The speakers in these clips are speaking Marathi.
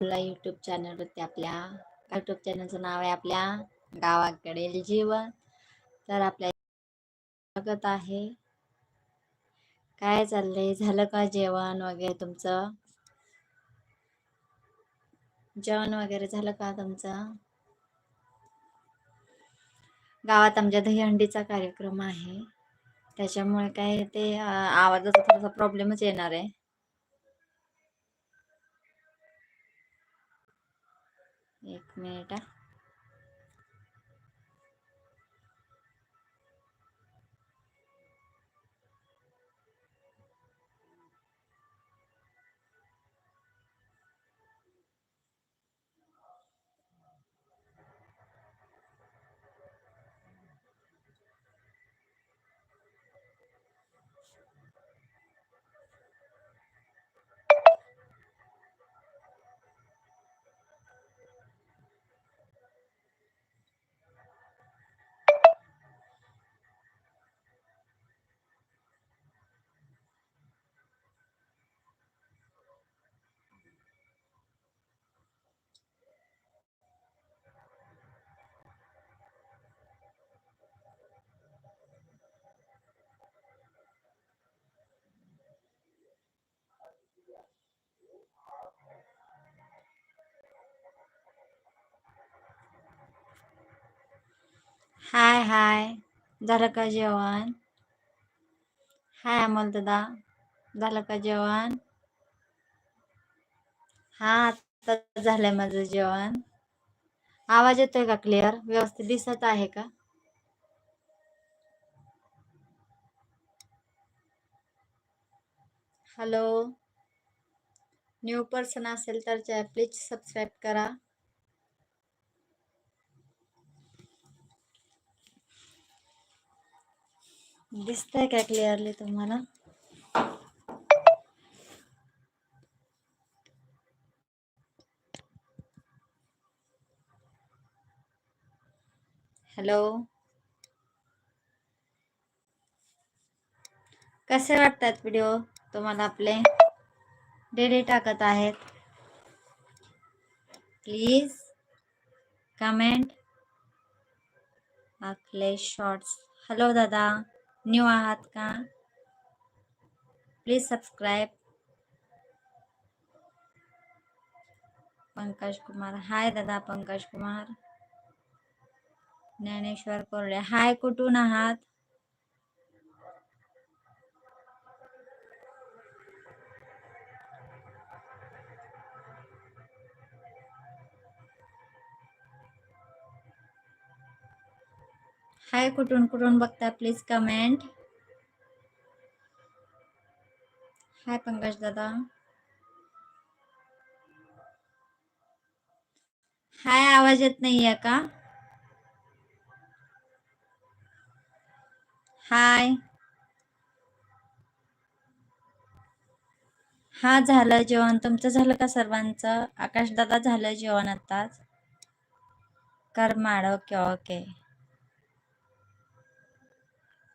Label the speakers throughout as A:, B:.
A: आपला युट्यूब चॅनलवरती आपल्या युट्यूब चॅनलचं नाव आहे आपल्या गावाकडील जीवन. तर आपल्या स्वागत आहे. काय चाललंय? झालं का जेवण वगैरे तुमचं? जेवण वगैरे झालं का तुमचं? गावात आमच्या दहीहंडीचा कार्यक्रम आहे. त्याच्यामुळे काय ते आवाजाचा थोडासा प्रॉब्लेमच येणार आहे. एक मिनिट हाय हाय. झालं का जेवण? हाय अमोल दादा. झालं का जेवण? हा आता झालंय माझं जेवण. आवाज येतोय का क्लिअर व्यवस्थित दिसत आहे का? हॅलो न्यू पर्सन असेल तर प्लीज सबस्क्राईब करा. दिसतंय का क्लिअरली तुम्हाला? हॅलो कसे वाटतात व्हिडिओ तुम्हाला आपले? डेली टाकत आहेत. प्लीज कमेंट आपले शॉर्ट्स हॅलो दादा. न्यू आहत का। Please subscribe Pankaj Kumar. Hi दादा पंकज कुमार। ज्ञानेश्वर कोरडे हाय कुठून आहात। हाय कुठून कुठून बघता प्लीज कमेंट हाय पंकज दादा. हाय आवाज येत नाहीये का? हाय. हा झालं जेवण. तुमचं झालं का सर्वांचं? आकाश दादा झालं जेवण आताच. Karmad okay okay.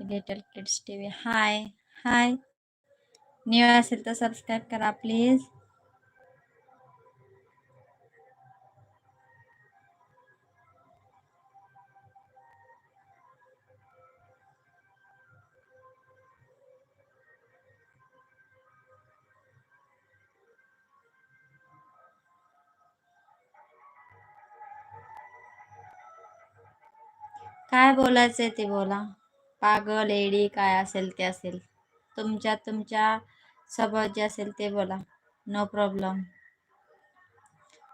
A: Digital kids T V hi hi new असेल तर सबस्क्राईब करा प्लीज काय बोलायचंय ते बोला. पागल एडी काय असेल ते असेल. तुमच्या तुमच्यासोबत जे असेल ते बोला. नो प्रॉब्लेम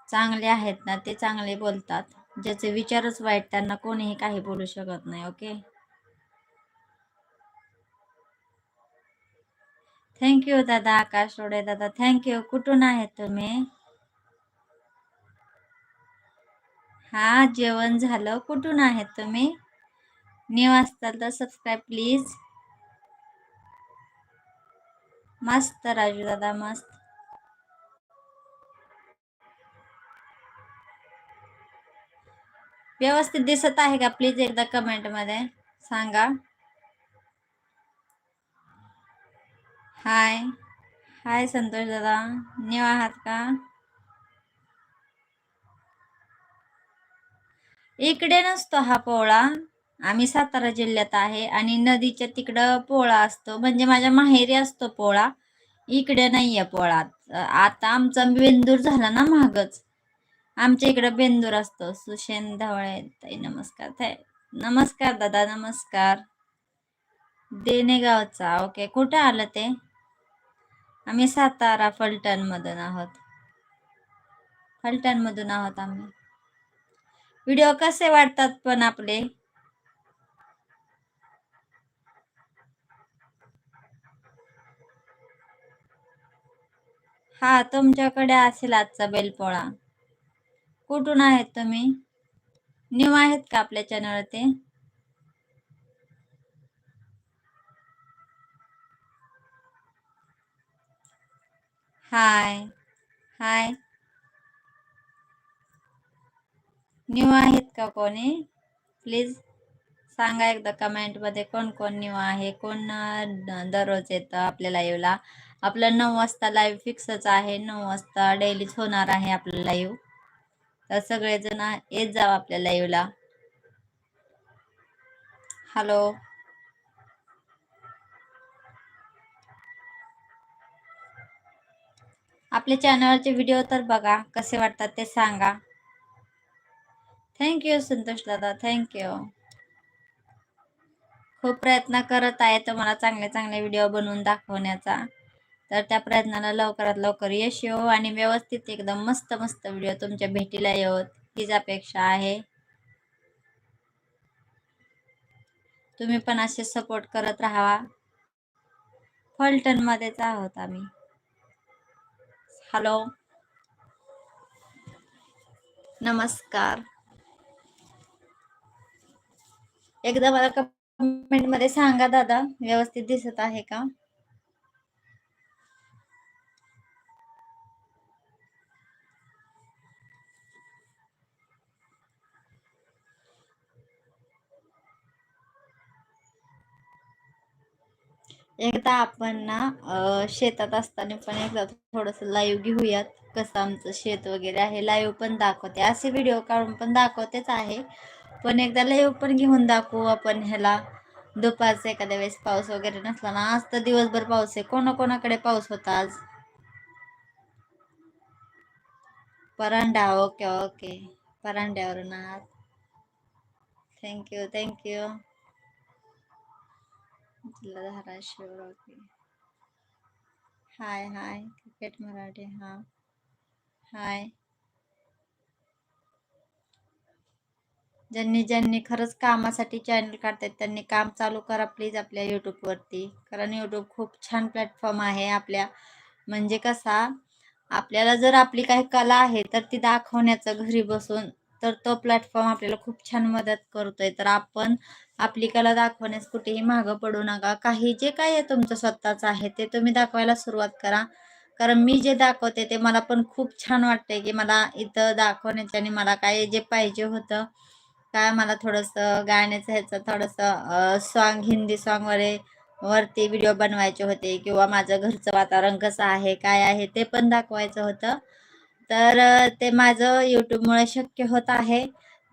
A: चांगले आहेत ना ते चांगले बोलतात. ज्याचे विचारच वाईट त्यांना कोणीही काही बोलू शकत नाही ओके? थँक्यू दादा आकाश रोडे दादा. थँक्यू कुठून आहेत तुम्ही? हा जेवण झालं. कुठून आहेत तुम्ही? न्यू असताल तर सबस्क्राईब प्लीज मस्त राजू दादा मस्त. व्यवस्थित दिसत आहे का? प्लीज एकदा कमेंटमध्ये सांगा. हाय हाय संतोष दादा. न्यू आहात का? इकडे नसतो हा पोळा. आम्ही सातारा जिल्ह्यात आहे आणि नदीच्या तिकडं पोळा असतो. म्हणजे माझ्या माहेरी असतो पोळा. इकडे नाहीये पोळा. आता आमचा बेंदूर झाला ना मागच. आमच्या इकडं बेंदूर असतो. सुशेन धवळे ताई नमस्कार. थाय नमस्कार दादा नमस्कार. देणेगावचा ओके. कुठं आलं ते? आम्ही सातारा फलटण मधून आहोत. फलटण मधून आहोत आम्ही. व्हिडिओ कसे वाटतात पण आपले? हा तुमच्याकडे असेल आजचा बेलपोळा. कुठून आहेत तुम्ही? न्यू आहेत का आपल्या चॅनल ते हाय हाय न्यू आहेत का कोणी? प्लीज सांगा एकदा कमेंटमध्ये कोण कोण न्यू आहे कोण दररोज येतं आपल्या लाईव्हला आपलं नऊ वाजता लाईव्ह फिक्सच आहे. नऊ वाजता डेलीच होणार आहे आपलं लाईव्ह तर सगळेजण येत जावं आपल्या लाईव्हला हॅलो आपल्या चॅनलचे व्हिडिओ तर बघा कसे वाटतात ते सांगा. थँक्यू संतोष दादा. थँक्यू खूप प्रयत्न करत आहे तुम्हाला चांगले चांगले व्हिडिओ बनवून दाखवण्याचा. तर त्या प्रयत्नाला लवकरात लवकर यश येऊ आणि व्यवस्थित एकदम मस्त मस्त व्हिडिओ तुमच्या भेटीला येवत हीच अपेक्षा आहे. तुम्ही पण असे सपोर्ट करत राहावा. फलटण मध्येच आहोत आम्ही. हॅलो नमस्कार. एकदा मला कमेंटमध्ये सांगा दादा व्यवस्थित दिसत आहे का? एकदा आपण ना शेतात असताना पण एकदा थोडस लाईव्ह घेऊयात कसं आमचं शेत वगैरे आहे. लाईव्ह पण दाखवते. असे व्हिडिओ काढून पण दाखवतेच आहे. पण एकदा लाईव्ह पण घेऊन दाखवू आपण ह्याला. दुपारचा एखाद्या वेळेस पाऊस वगैरे नसला ना आज तर दिवसभर पाऊस आहे. कोणाकोणाकडे पाऊस होता आज? परांडा ओके ओके परांड्यावरून आज thank you thank you Dharashiv okay hi hi cricket Marathi हा. हाय. ज्यांनी ज्यांनी खरंच कामासाठी चॅनल काढतात त्यांनी काम चालू करा प्लीज आपल्या यूट्यूबवरती कारण यूट्यूब खूप छान प्लॅटफॉर्म आहे आपल्या. म्हणजे कसा आपल्याला जर आपली काही कला आहे तर ती दाखवण्याचं घरी बसून तर तो प्लॅटफॉर्म आपल्याला खूप छान मदत करतोय. तर आपण आपली कला दाखवण्यास कुठेही मागं पडू नका. काही जे काय आहे तुमचं स्वतःच आहे ते तुम्ही दाखवायला सुरुवात करा. कारण मी जे दाखवते ते मला पण खूप छान वाटते की मला इथं दाखवण्याचे आणि मला काय जे पाहिजे होतं काय मला थोडंसं गाण्याचं ह्याचं थोडंसं सॉन्ग हिंदी सॉन्ग वगैरे वरती व्हिडिओ बनवायचे होते किंवा माझं घरचं वातावरण कसं आहे काय आहे ते पण दाखवायचं होतं. तर ते माझं यूट्यूबमुळे शक्य होत आहे.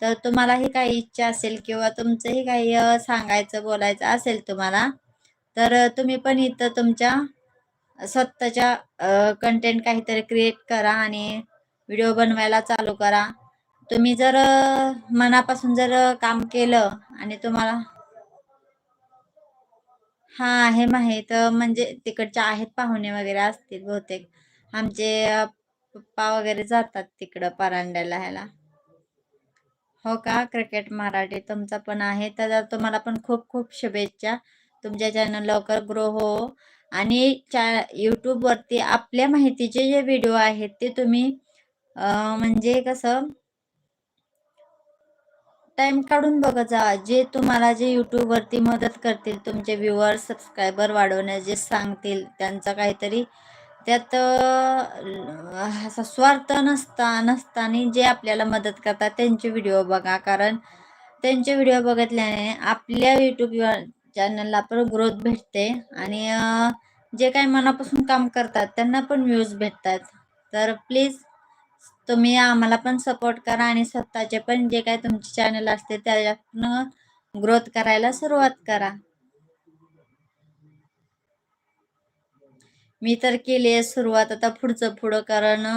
A: तर तुम्हालाही काही इच्छा असेल किंवा तुमचंही काही सांगायचं बोलायचं असेल तुम्हाला तर तुम्ही पण इथं तुमच्या स्वतःच्या कंटेंट काहीतरी क्रिएट करा आणि व्हिडिओ बनवायला चालू करा. तुम्ही जर मनापासून जर काम केलं आणि तुम्हाला हा आहे माहीत म्हणजे तिकडच्या आहेत पाहुणे वगैरे असतील बहुतेक. आमचे पप्पा वगैरे जातात तिकडं परांड्याला ह्याला. हो का? क्रिकेट मराठी तुमचा पण आहे. तर तुम्हाला पण खूप खूप शुभेच्छा. तुमच्या चॅनल लवकर ग्रो हो. आणि च्या यूट्यूबवरती आपल्या माहितीचे जे व्हिडिओ आहेत ते तुम्ही म्हणजे कसं टाइम काढून बघत जा. जे तुम्हाला जे यूट्यूबवरती मदत करतील तुमचे व्ह्युअर्स सबस्क्रायबर वाढवण्यास जे सांगतील त्यांचा काहीतरी त्यात असा स्वार्थ नसता नसताना जे आपल्याला मदत करतात त्यांचे व्हिडिओ बघा. कारण त्यांचे व्हिडिओ बघितल्याने आपल्या युट्यूब चॅनलला पण ग्रोथ भेटते. आणि जे काही मनापासून काम करतात त्यांना पण व्ह्यूज भेटतात. तर प्लीज तुम्ही आम्हाला पण सपोर्ट करा आणि स्वतःचे पण जे काय तुमचे चॅनल असते त्याच्यातनं ग्रोथ करायला सुरुवात करा. मी तर केली आहे सुरुवात. आता पुढचं पुढं कारण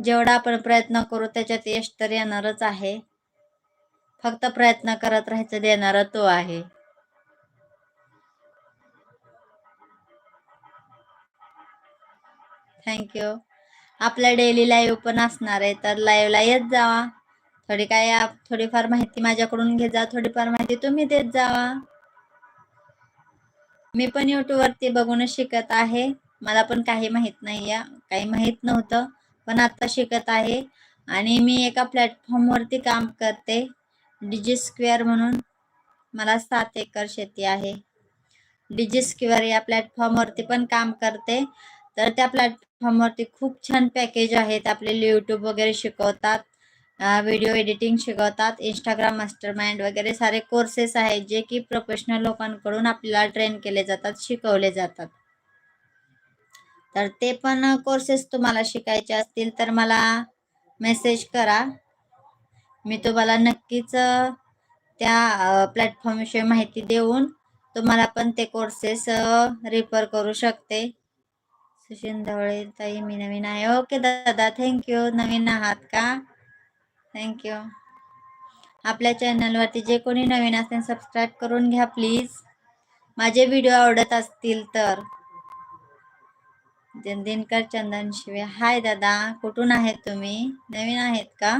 A: जेवढा आपण प्रयत्न करू त्याच्यात यश तर येणारच आहे. फक्त प्रयत्न करत राहायचं देणारा तो आहे. थँक्यू आपल्या डेली लाईव्ह पण असणार आहे तर लाईव्हला येत जावा. थोडी काय थोडीफार माहिती माझ्याकडून घेत जा थोडीफार माहिती तुम्ही देत जावा. मी पण युट्यूबवरती बघूनच शिकत आहे. मला पण काही माहीत नाही काही माहीत नव्हतं पण आता शिकत आहे. आणि मी एका प्लॅटफॉर्मवरती काम करते डिजी स्क्वेअर म्हणून. मला सात एकर शेती आहे. डिजी स्क्वेअर या प्लॅटफॉर्मवरती पण काम करते. तर त्या प्लॅटफॉर्मवरती खूप छान पॅकेज आहेत. आपल्याला यूट्यूब वगैरे शिकवतात व्हिडिओ एडिटिंग शिकवतात इंस्टाग्राम मास्टर माइंड वगैरे सारे कोर्सेस आहेत जे की प्रोफेशनल लोकांकडून आपल्याला ट्रेन केले जातात शिकवले जातात. तर ते पण कोर्सेस तुम्हाला शिकायचे असतील तर मला मेसेज करा. मी तुम्हाला नक्कीच त्या प्लॅटफॉर्मविषयी माहिती देऊन तुम्हाला पण ते कोर्सेस रिफर करू शकते. सुशील ढवळे ताई मी नवीन आहे. ओके दादा थँक्यू नवीन आहात का? थँक्यू आपल्या चॅनलवरती जे कोणी नवीन असतील सबस्क्राईब करून घ्या प्लीज माझे व्हिडिओ आवडत असतील तर. दिनकर चंदन शिवे हाय दादा कुठून आहेत तुम्ही? नवीन आहेत का?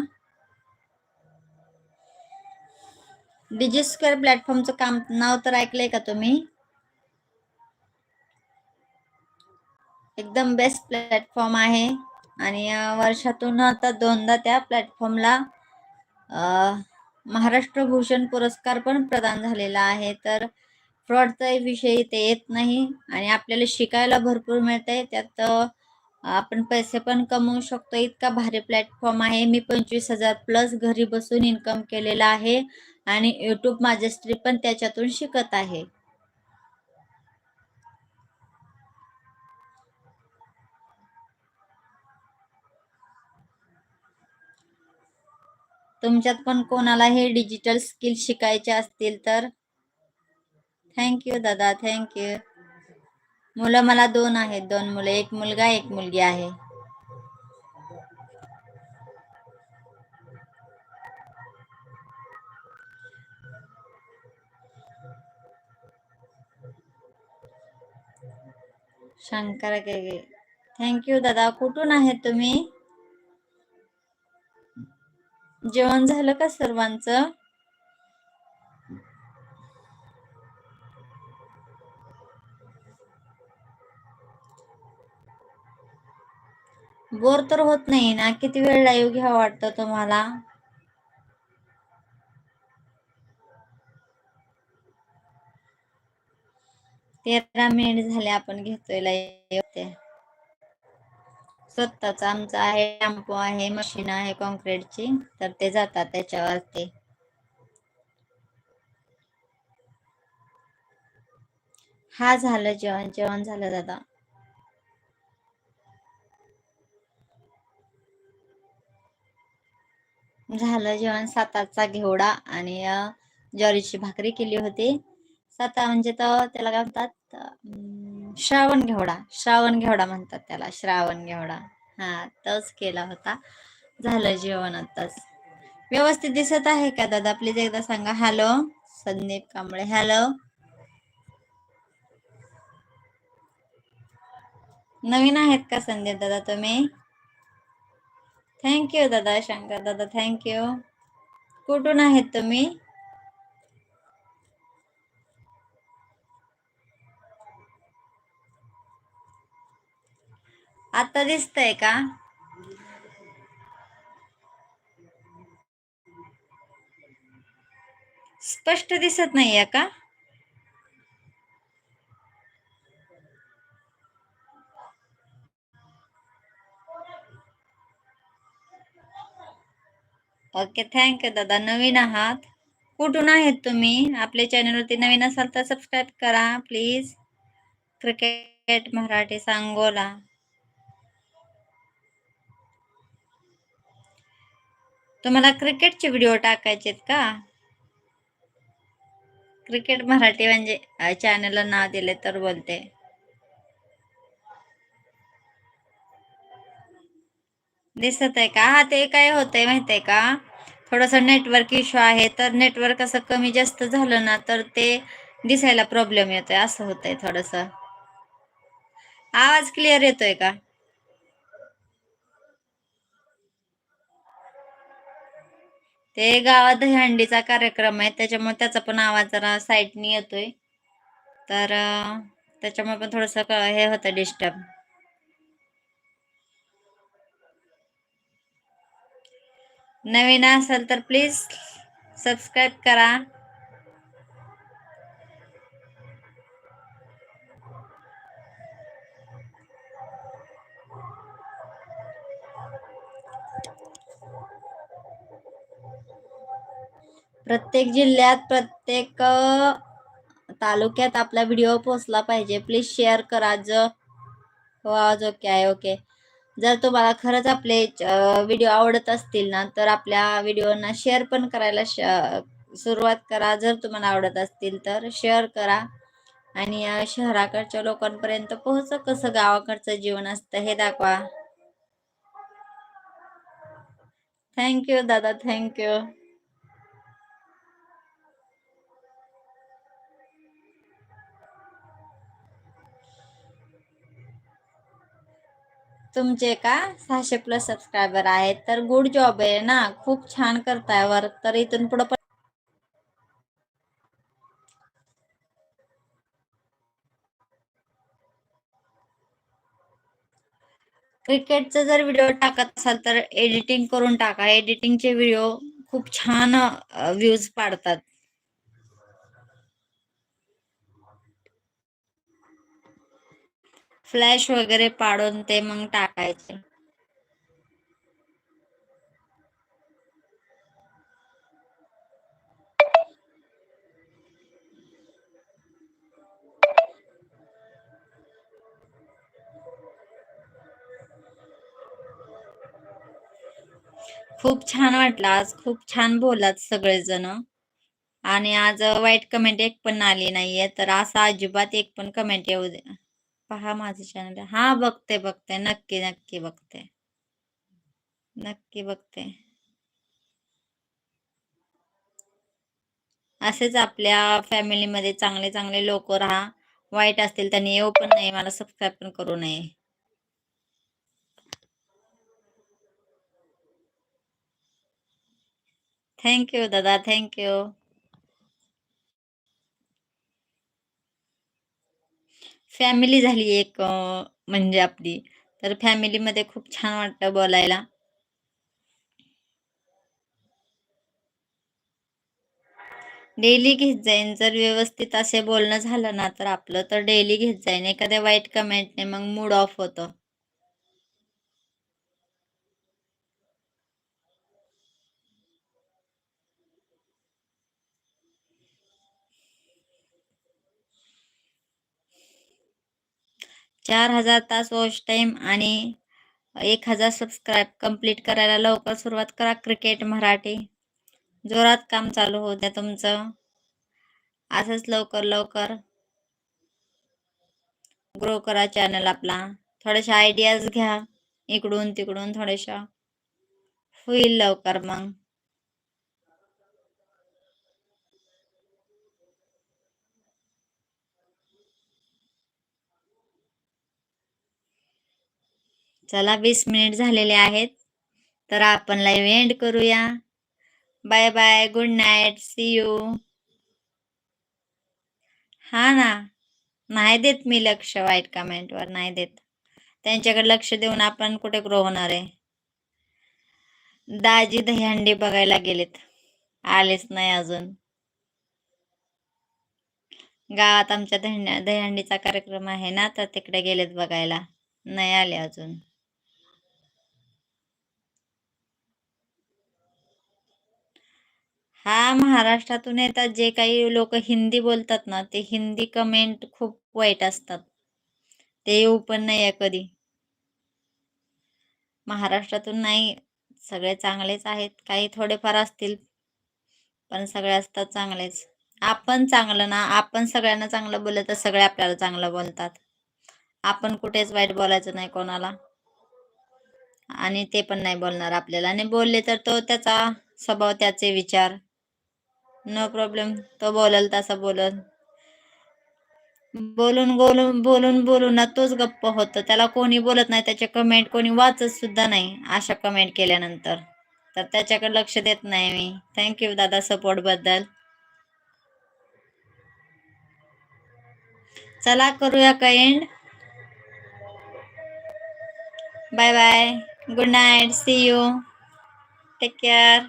A: डिजी स्क्वेअर प्लॅटफॉर्मचं काम नाव तर ऐकलंय का तुम्ही? एकदम बेस्ट प्लॅटफॉर्म आहे. आणि वर्षातून आता दोनदा त्या प्लॅटफॉर्मला महाराष्ट्र भूषण पुरस्कार पण प्रदान झालेला आहे. तर फ्रॉडचा विषय इथे येत नाही आणि आपल्याला शिकायला भरपूर मिळते त्यात आपण पैसे पण कमवू शकतो. इतका भारी प्लॅटफॉर्म आहे. मी पंचवीस हजार प्लस घरी बसून इन्कम केलेला आहे आणि युट्यूब माजेस्ट्री पण त्याच्यातून शिकत आहे. तुमच्यात पण कोणाला हे डिजिटल स्किल शिकायचे असतील तर थँक्यू दादा थँक्यू मुलं मला दोन आहेत. दोन मुलं. एक मुलगा एक मुलगी आहे. शंकर थँक्यू दादा कुठून आहेत तुम्ही? जेवण झालं का सर्वांचं? बोर तर होत नाही ना. किती वेळ लाईव्ह घ्या वाटतं तुम्हाला? तेरा मिनिट झाले आपण घेतोय लाईव्ह स्वतःच आमचं आहे टॅम्पो आहे मशीन आहे कॉन्क्रीटची तर ते जातात त्याच्यावरती हा झालं जेवण. जेवण झालं दादा. झालं जेवण साताचा घेवडा आणि ज्वारीची भाकरी केली होती. साता म्हणजे तर त्याला काय म्हणतात श्रावण घेवडा. श्रावण घेवडा म्हणतात त्याला श्रावण घेवडा. हा तोच केला होता. झालं जेवण आताच. व्यवस्थित दिसत आहे का दादा? प्लीज एकदा सांगा. हॅलो संदीप कांबळे. हॅलो नवीन आहेत का संदीप दादा तुम्ही? थँक्यू दादा शंकर दादा थँक्यू कुठून आहेत तुम्ही आता दिसतंय का स्पष्ट दिसत नाहीये का ओके थँक्यू दादा. नवीन आहात. कुठून आहेत तुम्ही? आपल्या चॅनलवरती नवीन असाल तर सबस्क्राईब करा प्लीज क्रिकेट मराठी सांगोला. तुम्हाला क्रिकेटचे व्हिडिओ टाकायचे का? क्रिकेट मराठी म्हणजे चॅनलला नाव दिले तर बोलते. दिसत आहे का? हा ते काय होतंय माहितीये का? थोडंसं नेटवर्क इश्यू आहे तर नेटवर्क असं कमी जास्त झालं ना तर ते दिसायला प्रॉब्लेम येतोय असं होतंय थोडस. आवाज क्लिअर येतोय का? ते गावात दहीहंडीचा कार्यक्रम आहे त्याच्यामुळे त्याचा पण आवाज जरा साईटनी येतोय. तर त्याच्यामुळे पण थोडस हे होतं डिस्टर्ब नवीन असेल तर प्लीज सबस्क्राईब करा. प्रत्येक जिल्ह्यात प्रत्येक तालुक्यात आपला व्हिडिओ पोचला पाहिजे. प्लीज शेअर करा. ज हो आवाज ओके आहे ओके जर तुम्हाला खरंच आपले व्हिडिओ आवडत असतील ना तर आपल्या व्हिडिओना शेअर पण करायला सुरुवात करा. जर तुम्हाला आवडत असतील तर शेअर करा. आणि शहराकडच्या लोकांपर्यंत पोहोच. कसं गावाकडचं जीवन असतं हे दाखवा. थँक्यू दादा. थँक्यू तुमचे का सहाशे प्लस सबस्क्रायबर आहेत? तर गुड जॉब आहे ना. खूप छान करताय वर्क तर इथून पुढे पण क्रिकेटचा जर व्हिडिओ टाकत असाल तर एडिटिंग करून टाका. एडिटिंगचे व्हिडिओ खूप छान व्ह्यूज पाडतात. फ्लॅश वगैरे पाडून ते मग टाकायचे. खूप छान वाटलं आज. खूप छान बोलात सगळेजण. आणि आज वाईट कमेंट एक पण आली नाहीये. तर असा अजिबात एक पण कमेंट येऊ दे. पहा माझं चॅनल हा बघते बघते. नक्की नक्की बघते. नक्की बघते. असेच आपल्या फॅमिलीमध्ये चांगले चांगले लोक राहा. वाईट असतील त्यांनी येऊ पण नाही मला सबस्क्राईब पण करू नये. थँक्यू दादा. थँक्यू फॅमिली झाली एक म्हणजे आपली. तर फॅमिलीमध्ये खूप छान वाटतं बोलायला. डेली घेत जाईन. जर व्यवस्थित असे बोलणं झालं ना तर आपलं तर डेली घेत जाईन. एखाद्या वाईट कमेंटने मग मूड ऑफ होतं. चार हजार तास वॉच टाइम आणि एक हजार सबस्क्राईब कंप्लीट करायला लवकर सुरुवात करा क्रिकेट मराठी. जोरात काम चालू होऊ द्या तुमचं. असंच लवकर लवकर ग्रो करा चॅनल आपला. थोड्याशा आयडियाज घ्या. इकडून तिकडून थोड्याशा होईल लवकर मग. चला वीस मिनिट झालेले आहेत. तर आपण लाईव्ह एंड करूया. Bye bye good night see you हा ना नाही देत मी लक्ष वाईट कमेंटवर नाही देत. त्यांच्याकडे लक्ष देऊन आपण कुठे ग्रो होणार आहे? दाजी दहीहंडी बघायला गेलेत. आलेच नाही अजून. गावात आमच्या दह्या दहीहंडीचा कार्यक्रम आहे ना तर तिकडे गेलेत बघायला. नाही आले अजून. हा महाराष्ट्रातून येतात जे काही लोक हिंदी बोलतात ना ते हिंदी कमेंट खूप वाईट असतात. ते येऊ पण नाही कधी. महाराष्ट्रातून नाही सगळे चांगलेच आहेत. काही थोडेफार असतील पण सगळे असतात चांगलेच. आपण चांगलं ना आपण सगळ्यांना चांगलं बोललं तर सगळे आपल्याला चांगलं बोलतात. आपण कुठेच वाईट बोलायचं नाही कोणाला. आणि ते पण नाही बोलणार आपल्याला. आणि बोलले तर तो त्याचा स्वभाव त्याचे विचार नो प्रॉब्लेम तो बोलल तसा बोलल. बोलून बोलून बोलून बोलून ना तोच गप्प होतो. त्याला कोणी बोलत नाही त्याचे कमेंट कोणी वाचत सुद्धा नाही अशा कमेंट केल्यानंतर. तर त्याच्याकडे लक्ष देत नाही मी. थँक्यू दादा सपोर्टबद्दल. चला करूया का end bye bye good night see you take care